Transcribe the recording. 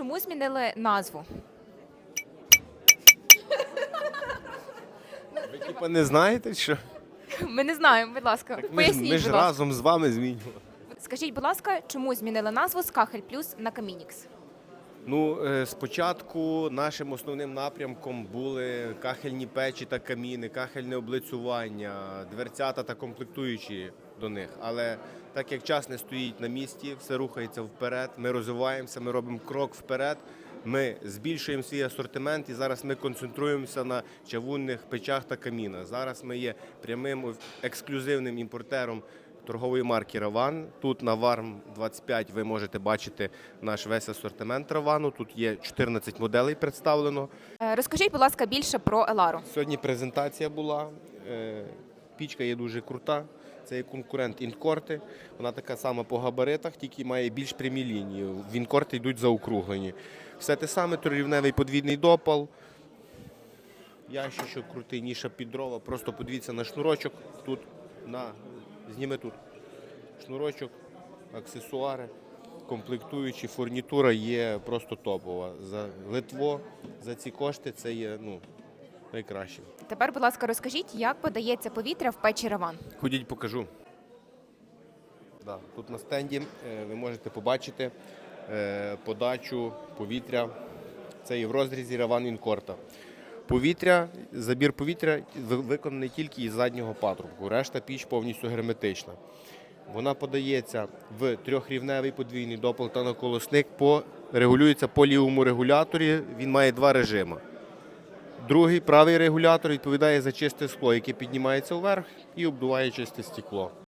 чому змінили назву? Ви типа не знаєте, що Ми не знаємо, будь ласка, ми, ж- поясніть, ми ж будь ласка. разом з вами змінювали. Скажіть, будь ласка, чому змінили назву з Кахель Плюс на Камінікс? Ну, е, спочатку нашим основним напрямком були кахельні печі та каміни, кахельне облицювання, дверцята та комплектуючі до них. Але так як час не стоїть на місці, все рухається вперед. Ми розвиваємося, ми робимо крок вперед. Ми збільшуємо свій асортимент і зараз ми концентруємося на чавунних печах та камінах. Зараз ми є прямим ексклюзивним імпортером торгової марки Раван. Тут на Варм 25 ви можете бачити наш весь асортимент Равану. Тут є 14 моделей представлено. Е, Розкажіть, будь ласка, більше про Елару. Сьогодні презентація була. Е, Пічка є дуже крута. Це є конкурент інкорти. Вона така сама по габаритах, тільки має більш прямі лінії. В інкорти йдуть заокруглені. Все те саме, трирівневий подвійний допал. Ящичок крутий, ніша під дрова. Просто подивіться на шнурочок. Тут, на, зніми тут. Шнурочок, аксесуари, комплектуючі, фурнітура є просто топова. За Литво, за ці кошти це є ну, найкраще. Тепер, будь ласка, розкажіть, як подається повітря в печі Раван. Ходіть, покажу. Да, тут на стенді е, ви можете побачити е, подачу повітря. Це і в розрізі Раван Інкорта. Повітря, забір повітря виконаний тільки із заднього патрубку. Решта піч повністю герметична. Вона подається в трьохрівневий подвійний допал та наколосник, по, регулюється по лівому регуляторі. Він має два режими. Другий правий регулятор відповідає за чисте скло, яке піднімається вверх і обдуває чисте стекло.